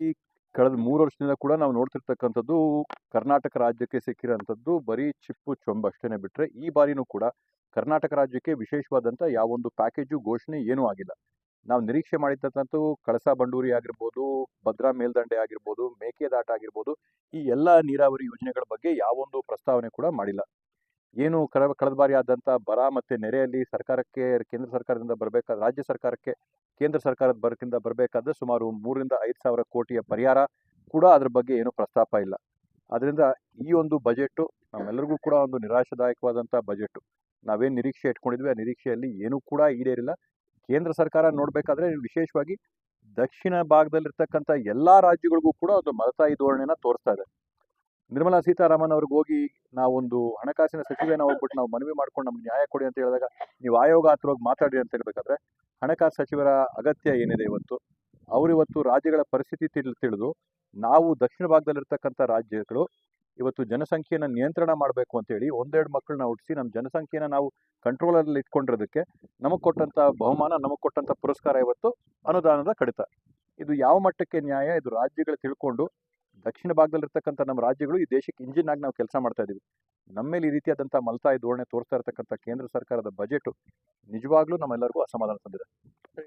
ಈ ಕಳೆದ ಮೂರು ವರ್ಷದಿಂದ ಕೂಡ ನಾವು ನೋಡ್ತಿರ್ತಕ್ಕಂಥದ್ದು ಕರ್ನಾಟಕ ರಾಜ್ಯಕ್ಕೆ ಸಿಕ್ಕಿರೋಂಥದ್ದು ಬರೀ ಚಿಪ್ಪು ಚೊಂಬು ಅಷ್ಟೇ ಬಿಟ್ಟರೆ ಈ ಬಾರಿನೂ ಕೂಡ ಕರ್ನಾಟಕ ರಾಜ್ಯಕ್ಕೆ ವಿಶೇಷವಾದಂಥ ಯಾವೊಂದು ಪ್ಯಾಕೇಜು ಘೋಷಣೆ ಏನೂ ಆಗಿಲ್ಲ. ನಾವು ನಿರೀಕ್ಷೆ ಮಾಡಿರ್ತಕ್ಕಂಥದ್ದು ಕಳಸಾ ಬಂಡೂರಿ ಆಗಿರ್ಬೋದು, ಭದ್ರಾ ಮೇಲ್ದಂಡೆ ಆಗಿರ್ಬೋದು ಮೇಕೆದಾಟ ಆಗಿರ್ಬೋದು ಈ ಎಲ್ಲ ನೀರಾವರಿ ಯೋಜನೆಗಳ ಬಗ್ಗೆ ಯಾವೊಂದು ಪ್ರಸ್ತಾವನೆ ಕೂಡ ಮಾಡಿಲ್ಲ. ಏನು ಕರ ಕಳೆದ ಬಾರಿ ಆದಂಥ ಬರ ಮತ್ತು ನೆರೆಯಲ್ಲಿ ಸರ್ಕಾರಕ್ಕೆ, ಕೇಂದ್ರ ಸರ್ಕಾರದಿಂದ ಬರಬೇಕಾದ, ರಾಜ್ಯ ಸರ್ಕಾರಕ್ಕೆ, ಕೇಂದ್ರ ಸರ್ಕಾರದ ಬರಕಿಂದ ಬರಬೇಕಾದ್ರೆ ಸುಮಾರು ಮೂರರಿಂದ ಐದು ಸಾವಿರ ಕೋಟಿಯ ಪರಿಹಾರ ಕೂಡ ಅದ್ರ ಬಗ್ಗೆ ಏನೂ ಪ್ರಸ್ತಾಪ ಇಲ್ಲ. ಅದರಿಂದ ಈ ಒಂದು ಬಜೆಟು ನಮ್ಮೆಲ್ಲರಿಗೂ ಕೂಡ ಒಂದು ನಿರಾಶಾದಾಯಕವಾದಂಥ ಬಜೆಟು ನಾವೇನು ನಿರೀಕ್ಷೆ ಇಟ್ಕೊಂಡಿದ್ವಿ, ಆ ನಿರೀಕ್ಷೆಯಲ್ಲಿ ಏನೂ ಕೂಡ ಈಡೇರಿಲ್ಲ. ಕೇಂದ್ರ ಸರ್ಕಾರ ನೋಡಬೇಕಾದ್ರೆ ವಿಶೇಷವಾಗಿ ದಕ್ಷಿಣ ಭಾಗದಲ್ಲಿರ್ತಕ್ಕಂಥ ಎಲ್ಲ ರಾಜ್ಯಗಳಿಗೂ ಕೂಡ ಒಂದು ಮಲತಾಯಿ ಧೋರಣೆನ ತೋರಿಸ್ತಾ ಇದೆ. ನಿರ್ಮಲಾ ಸೀತಾರಾಮನ್ ಅವ್ರಿಗೆ ಹೋಗಿ ನಾವೊಂದು ಹಣಕಾಸಿನ ಸಚಿವೆನ ಹೋಗ್ಬಿಟ್ಟು ನಾವು ಮನವಿ ಮಾಡ್ಕೊಂಡು ನಮ್ಗೆ ನ್ಯಾಯ ಕೊಡಿ ಅಂತ ಹೇಳಿದಾಗ ನೀವು ಆಯೋಗ ಹತ್ರ ಹೋಗಿ ಮಾತಾಡಿ ಅಂತ ಹೇಳ್ಬೇಕಾದ್ರೆ ಹಣಕಾಸು ಸಚಿವರ ಅಗತ್ಯ ಏನಿದೆ ಇವತ್ತು? ಅವರಿವತ್ತು ರಾಜ್ಯಗಳ ಪರಿಸ್ಥಿತಿ ತಿಳ್, ತಿಳಿದು ನಾವು ದಕ್ಷಿಣ ಭಾಗದಲ್ಲಿರ್ತಕ್ಕಂಥ ರಾಜ್ಯಗಳು ಇವತ್ತು ಜನಸಂಖ್ಯೆಯನ್ನು ನಿಯಂತ್ರಣ ಮಾಡಬೇಕು ಅಂತೇಳಿ ಒಂದೆರಡು ಮಕ್ಕಳನ್ನ ಹುಟ್ಟಿಸಿ ನಮ್ಮ ಜನಸಂಖ್ಯೆಯನ್ನು ನಾವು ಕಂಟ್ರೋಲಲ್ಲಿ ಇಟ್ಕೊಂಡಿರೋದಕ್ಕೆ ನಮಗೆ ಕೊಟ್ಟಂಥ ಬಹುಮಾನ, ನಮಗೆ ಕೊಟ್ಟಂಥ ಪುರಸ್ಕಾರ ಇವತ್ತು ಅನುದಾನದ ಕಡಿತ. ಇದು ಯಾವ ಮಟ್ಟಕ್ಕೆ ನ್ಯಾಯ? ಇದು ರಾಜ್ಯಗಳು ತಿಳ್ಕೊಂಡು ದಕ್ಷಿಣ ಭಾಗದಲ್ಲಿರ್ತಕ್ಕಂಥ ನಮ್ಮ ರಾಜ್ಯಗಳು ಈ ದೇಶಕ್ಕೆ ಇಂಜಿನ್ ಆಗಿ ನಾವು ಕೆಲಸ ಮಾಡ್ತಾ ಇದ್ದೀವಿ ನಮ್ಮ ಮೇಲೆ ಈ ರೀತಿಯಾದಂಥ ಮಲ್ತಾಯಿ ಧೋರಣೆ ತೋರಿಸ್ತಾ ಇರತಕ್ಕಂಥ ಕೇಂದ್ರ ಸರ್ಕಾರದ ಬಜೆಟು ನಿಜವಾಗ್ಲೂ ನಮ್ಮೆಲ್ಲರಿಗೂ ಅಸಮಾಧಾನ ತಂದಿದೆ.